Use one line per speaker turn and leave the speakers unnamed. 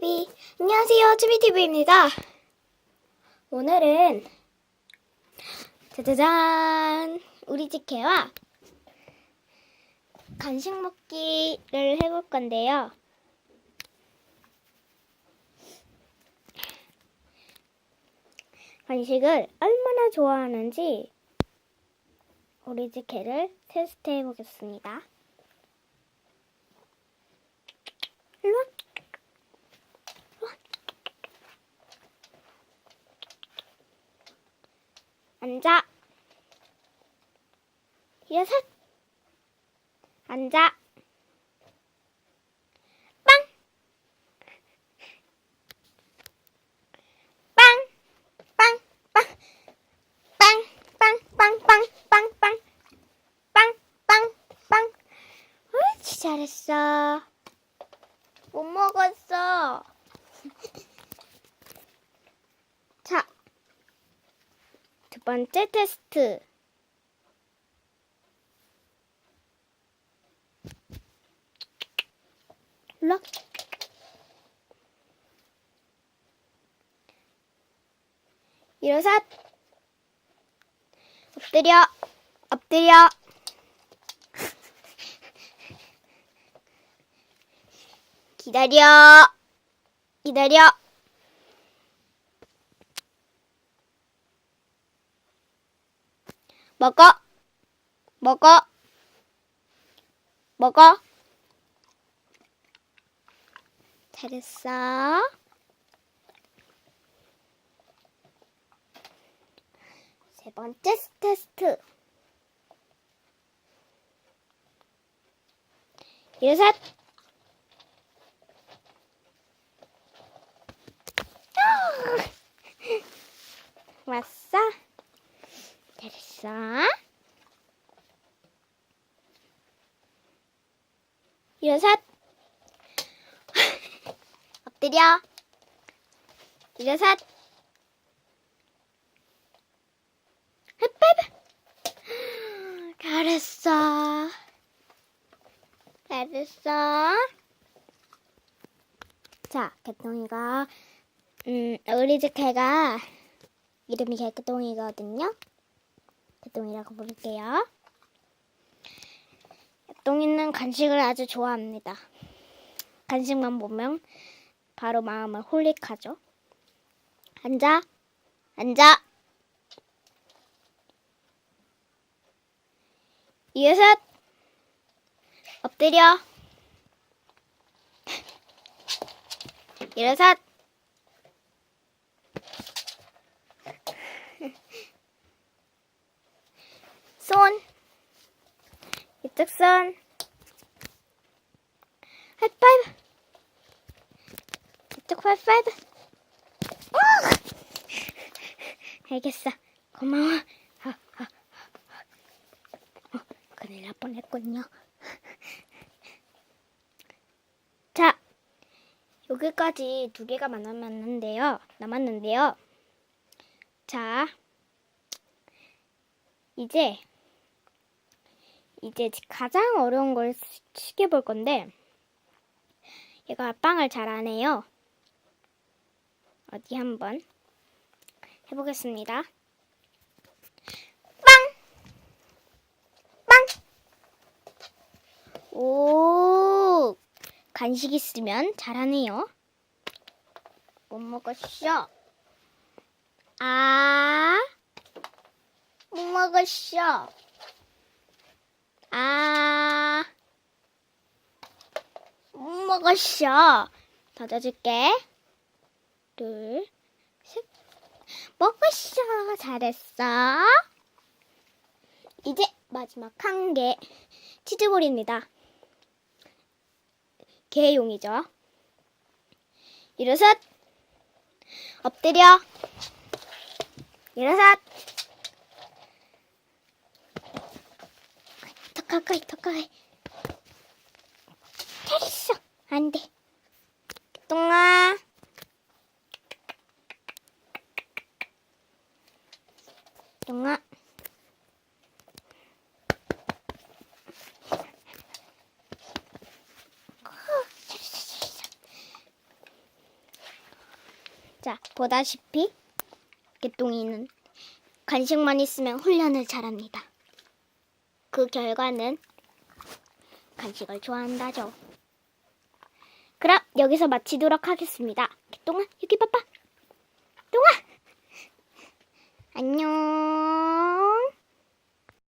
비 안녕하세요 쭈비TV입니다. 오늘은 짜자잔. 우리 집 개와 간식 먹기를 해볼 건데요. 간식을 얼마나 좋아하는지 우리 집 개를 테스트 해 보겠습니다. 일로 앉아. 여섯. 앉아. 빵. 빵. 빵. 빵. 빵. 빵. 빵. 빵. 빵. 빵. 빵. 빵. 빵. 옳지 잘했어. 못 먹었어. 자, 두 번째 테스트. 락. 일어서. 엎드려. 엎드려. 기다려. 기다려. 먹어. 먹어. 먹어. 잘했어. 세 번째 테스트. 일어서. 왔어? 잘했어. 일어서. 엎드려. 일어서. 햇빼빼. 잘했어. 잘했어. 자, 개똥이가, 음, 우리 집 개가, 이름이 개똥이거든요. 개똥이라고 부를게요. 개똥이는 간식을 아주 좋아합니다. 간식만 보면 바로 마음을 홀릭하죠. 앉아, 앉아. 이어서 엎드려. 일어서. 손. 하이파이브. 이쪽 하이파이브. 어! 알겠어. 고마워. 어, 어, 어, 큰일 날 뻔했군요. 자, 여기까지 두 개가 남았는데요. 남았는데요. 자, 이제 이제 가장 어려운 걸 시켜 볼 건데 얘가 빵을 잘 안 해요. 어디 한번 해보겠습니다. 빵! 빵! 오! 간식 있으면 잘하네요. 못 먹었어. 아, 못 먹었어. 아, 못 먹었어. 더 줘줄게. 둘, 셋. 먹었어. 잘했어. 이제 마지막 한 개. 치즈볼입니다. 개용이죠. 일어서. 엎드려. 일어서. 가까이, 더 가까이. 잘했어. 안 돼. 똥아. 똥아. 자, 보다시피 개똥이는 간식만 있으면 훈련을 잘합니다. 그 결과는 간식을 좋아한다죠. 그럼 여기서 마치도록 하겠습니다. 개똥아, 여기 봐봐. 똥아! 안녕.